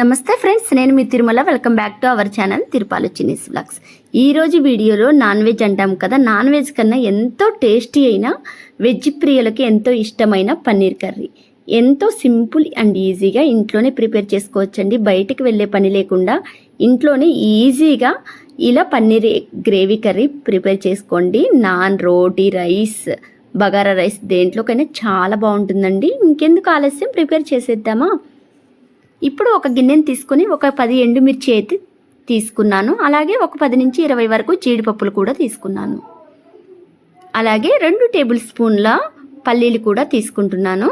నమస్తే ఫ్రెండ్స్ నేను మీ Tirumala. Welcome back to our channel Tirupalu చినీస్ blogs ఈరోజు వీడియోలో నాన్ వెజ్ అంటాం కదా. నాన్ వెజ్ కన్నా ఎంతో టేస్టీ అయిన వెజ్ ప్రియులకి ఎంతో ఇష్టమైన పన్నీర్ కర్రీ. ఎంతో సింపుల్ అండ్ ఈజీగా ఇంట్లోనే ప్రిపేర్ చేసుకోవచ్చండి. బయటికి వెళ్ళే పని లేకుండా ఇంట్లోనే ఈజీగా ఇలా పన్నీర్ గ్రేవీ కర్రీ ప్రిపేర్ చేసుకోండి. నాన్ రోటీ రైస్ బగారా రైస్ దేంట్లోకైనా చాలా బాగుంటుందండి. ఇంకెందుకు ఆలస్యం? ప్రిపేర్ చేసేద్దామా? ఇప్పుడు ఒక గిన్నెని తీసుకొని ఒక పది ఎండుమిర్చి అయితే తీసుకున్నాను. అలాగే ఒక పది నుంచి ఇరవై వరకు జీడిపప్పులు కూడా తీసుకున్నాను. అలాగే రెండు టేబుల్ స్పూన్ల పల్లీలు కూడా తీసుకుంటున్నాను.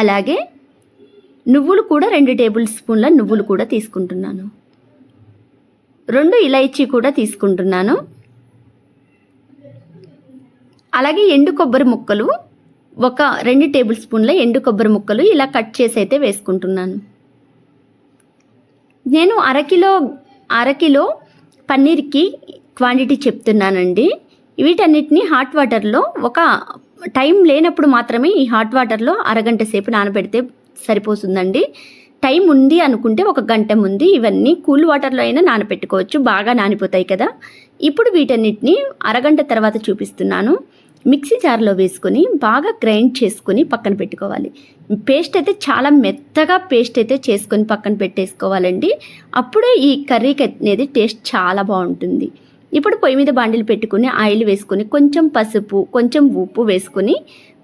అలాగే నువ్వులు కూడా రెండు టేబుల్ స్పూన్ల నువ్వులు కూడా తీసుకుంటున్నాను. రెండు ఇలైచి కూడా తీసుకుంటున్నాను. అలాగే ఎండు కొబ్బరి ముక్కలు ఒక రెండు టేబుల్ స్పూన్ల ఎండు కొబ్బరి ముక్కలు ఇలా కట్ చేసి అయితే వేసుకుంటున్నాను. నేను అరకిలో అరకిలో పన్నీర్కి క్వాంటిటీ చెప్తున్నానండి. వీటన్నిటిని హాట్ వాటర్లో ఒక టైం లేనప్పుడు మాత్రమే ఈ హాట్ వాటర్లో అరగంట సేపు నానబెడితే సరిపోతుందండి. టైం ఉంది అనుకుంటే ఒక గంట ముందు ఇవన్నీ కూల్ వాటర్లో అయినా నానబెట్టుకోవచ్చు బాగా నానిపోతాయి కదా. ఇప్పుడు వీటన్నిటిని అరగంట తర్వాత చూపిస్తున్నాను. మిక్సీ జార్లో వేసుకొని బాగా గ్రైండ్ చేసుకొని పక్కన పెట్టుకోవాలి. పేస్ట్ అయితే చాలా మెత్తగా పేస్ట్ అయితే చేసుకొని పక్కన పెట్టేసుకోవాలండి. అప్పుడే ఈ కర్రీకి అనేది టేస్ట్ చాలా బాగుంటుంది. ఇప్పుడు పొయ్యి మీద బాండిలు పెట్టుకుని ఆయిల్ వేసుకొని కొంచెం పసుపు కొంచెం ఉప్పు వేసుకొని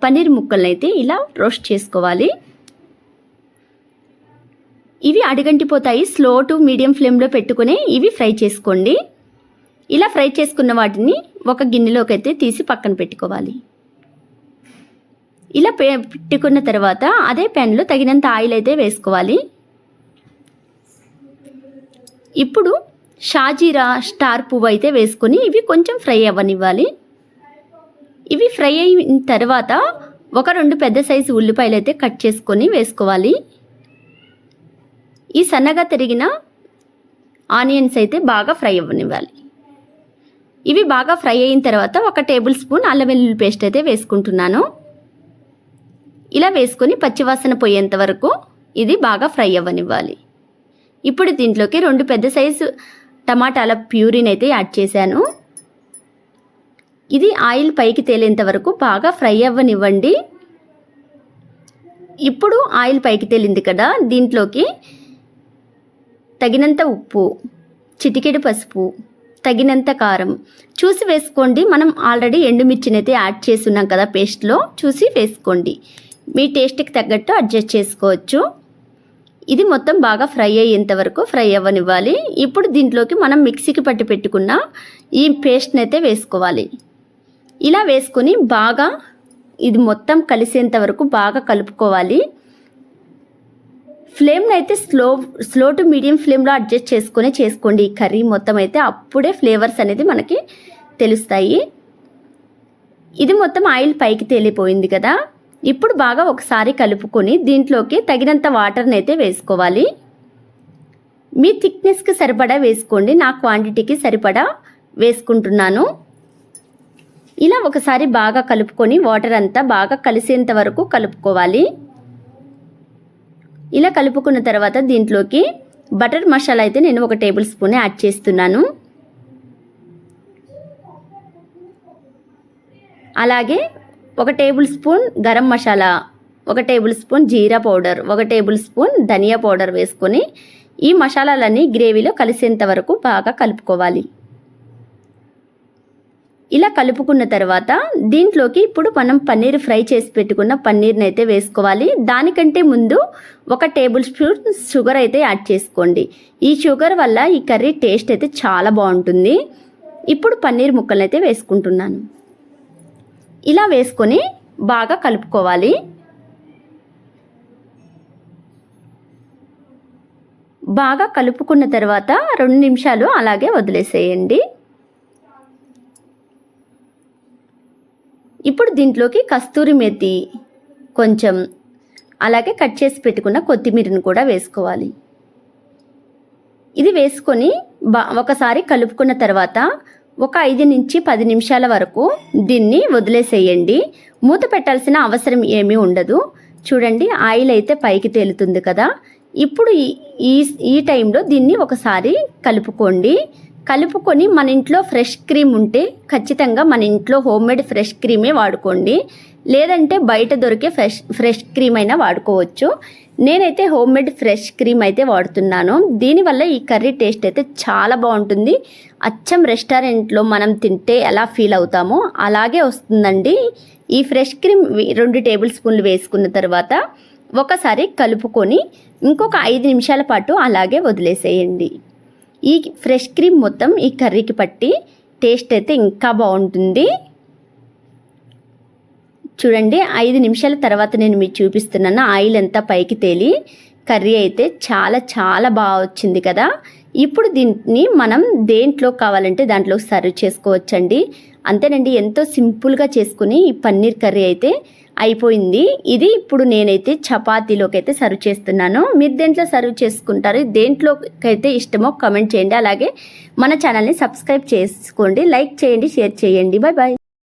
పన్నీర్ ముక్కలను అయితే ఇలా రోస్ట్ చేసుకోవాలి. ఇవి అడిగంటిపోతాయి. స్లో టు మీడియం ఫ్లేమ్లో పెట్టుకుని ఇవి ఫ్రై చేసుకోండి. ఇలా ఫ్రై చేసుకున్న వాటిని ఒక గిన్నెలోకి అయితే తీసి పక్కన పెట్టుకోవాలి. ఇలా పెట్టుకున్న తర్వాత అదే ప్యాన్లో తగినంత ఆయిల్ అయితే వేసుకోవాలి. ఇప్పుడు షాజీరా స్టార్ పువ్వు అయితే వేసుకొని ఇవి కొంచెం ఫ్రై అవ్వనివ్వాలి. ఇవి ఫ్రై అయిన తర్వాత ఒక రెండు పెద్ద సైజు ఉల్లిపాయలు అయితే కట్ చేసుకొని వేసుకోవాలి. ఈ సన్నగా తిరిగిన ఆనియన్స్ అయితే బాగా ఫ్రై అవ్వనివ్వాలి. ఇవి బాగా ఫ్రై అయిన తర్వాత ఒక టేబుల్ స్పూన్ అల్లం వెల్లుల్లి పేస్ట్ అయితే వేసుకుంటున్నాను. ఇలా వేసుకొని పచ్చివాసన పోయేంత వరకు ఇది బాగా ఫ్రై అవ్వనివ్వాలి. ఇప్పుడు దీంట్లోకి రెండు పెద్ద సైజు టమాటాల ప్యూరిన్ అయితే యాడ్ చేశాను. ఇది ఆయిల్ పైకి తేలేంత వరకు బాగా ఫ్రై అవ్వనివ్వండి. ఇప్పుడు ఆయిల్ పైకి తేలింది కదా దీంట్లోకి తగినంత ఉప్పు చిటికెడు పసుపు తగినంత కారం. చూసి వేసుకోండి. మనం ఆల్రెడీ ఎండుమిర్చిని అయితే యాడ్ చేస్తున్నాం కదా పేస్ట్లో. చూసి వేసుకోండి. మీ టేస్ట్కి తగ్గట్టు అడ్జస్ట్ చేసుకోవచ్చు. ఇది మొత్తం బాగా ఫ్రై అయ్యేంత వరకు ఫ్రై అవ్వనివ్వాలి. ఇప్పుడు దీంట్లోకి మనం మిక్సీకి పట్టి పెట్టుకున్న ఈ పేస్ట్ని అయితే వేసుకోవాలి. ఇలా వేసుకొని బాగా ఇది మొత్తం కలిసేంత వరకు బాగా కలుపుకోవాలి. ఫ్లేమ్ని అయితే స్లో స్లో టు మీడియం ఫ్లేమ్లో అడ్జస్ట్ చేసుకొని చేసుకోండి. ఈ కర్రీ మొత్తం అయితే అప్పుడే ఫ్లేవర్స్ అనేది మనకి తెలుస్తాయి. ఇది మొత్తం ఆయిల్ పైకి తేలిపోయింది కదా. ఇప్పుడు బాగా ఒకసారి కలుపుకొని దీంట్లోకి తగినంత వాటర్ని అయితే వేసుకోవాలి. మీ థిక్నెస్కి సరిపడా వేసుకోండి. నా క్వాంటిటీకి సరిపడా వేసుకుంటున్నాను. ఇలా ఒకసారి బాగా కలుపుకొని వాటర్ అంతా బాగా కలిసేంత వరకు కలుపుకోవాలి. ఇలా కలుపుకున్న తర్వాత దీంట్లోకి బటర్ మసాలా అయితే నేను ఒక టేబుల్ స్పూన్ యాడ్ చేస్తున్నాను. అలాగే ఒక టేబుల్ స్పూన్ గరం మసాలా ఒక టేబుల్ స్పూన్ జీరా పౌడర్ ఒక టేబుల్ స్పూన్ ధనియా పౌడర్ వేసుకొని ఈ మసాలాలన్నీ గ్రేవీలో కలిసేంత వరకు బాగా కలుపుకోవాలి. ఇలా కలుపుకున్న తర్వాత దీంట్లోకి ఇప్పుడు మనం పన్నీర్ ఫ్రై చేసి పెట్టుకున్న పన్నీర్ని అయితే వేసుకోవాలి. దానికంటే ముందు ఒక టేబుల్ స్పూన్ షుగర్ అయితే యాడ్ చేసుకోండి. ఈ షుగర్ వల్ల ఈ కర్రీ టేస్ట్ అయితే చాలా బాగుంటుంది. ఇప్పుడు పన్నీర్ ముక్కలను అయితే వేసుకుంటున్నాను. ఇలా వేసుకొని బాగా కలుపుకోవాలి. బాగా కలుపుకున్న తర్వాత రెండు నిమిషాలు అలాగే వదిలేసేయండి. ఇప్పుడు దీంట్లోకి కస్తూరి మెతి కొంచెం అలాగే కట్ చేసి పెట్టుకున్న కొత్తిమీరను కూడా వేసుకోవాలి. ఇది వేసుకొని బా ఒకసారి కలుపుకున్న తర్వాత ఒక ఐదు నుంచి పది నిమిషాల వరకు దీన్ని వదిలేసేయండి. మూత పెట్టాల్సిన అవసరం ఏమీ ఉండదు. చూడండి ఆయిల్ అయితే పైకి తేలుతుంది కదా. ఇప్పుడు ఈ- ఈ ఈ టైంలో దీన్ని ఒకసారి కలుపుకోండి. కలుపుకొని మన ఇంట్లో ఫ్రెష్ క్రీమ్ ఉంటే ఖచ్చితంగా మన ఇంట్లో హోమ్ మేడ్ ఫ్రెష్ క్రీమే వాడుకోండి. లేదంటే బయట దొరికే ఫ్రెష్ ఫ్రెష్ క్రీమ్ అయినా వాడుకోవచ్చు. నేనైతే హోమ్ మేడ్ ఫ్రెష్ క్రీమ్ అయితే వాడుతున్నాను. దీనివల్ల ఈ కర్రీ టేస్ట్ అయితే చాలా బాగుంటుంది. అచ్చం రెస్టారెంట్లో మనం తింటే ఎలా ఫీల్ అవుతామో అలాగే వస్తుందండి. ఈ ఫ్రెష్ క్రీమ్ రెండు టేబుల్ స్పూన్లు వేసుకున్న తర్వాత ఒకసారి కలుపుకొని ఇంకొక ఐదు నిమిషాల పాటు అలాగే వదిలేసేయండి. ఈ ఫ్రెష్ క్రీమ్ మొత్తం ఈ కర్రీకి పట్టి టేస్ట్ అయితే ఇంకా బాగుంటుంది. చూడండి ఐదు నిమిషాల తర్వాత నేను మీకు చూపిస్తున్నాను ఆయిల్ అంతా పైకి తేలి. కర్రీ అయితే చాలా చాలా బాగా వచ్చింది కదా. ఇప్పుడు దీన్ని మనం దేంట్లో కావాలంటే దాంట్లో సర్వ్ చేసుకోవచ్చండి. అంతేనండి ఎంతో సింపుల్గా చేసుకుని ఈ పన్నీర్ కర్రీ అయితే అయిపోయింది. ఇది ఇప్పుడు నేనైతే చపాతీలోకి అయితే సర్వ్ చేస్తున్నాను. మీరు దేంట్లో సర్వ్ చేసుకుంటారు దేంట్లోకైతే ఇష్టమో కమెంట్ చేయండి. అలాగే మన ఛానల్ని సబ్స్క్రైబ్ చేసుకోండి లైక్ చేయండి షేర్ చేయండి. Bye bye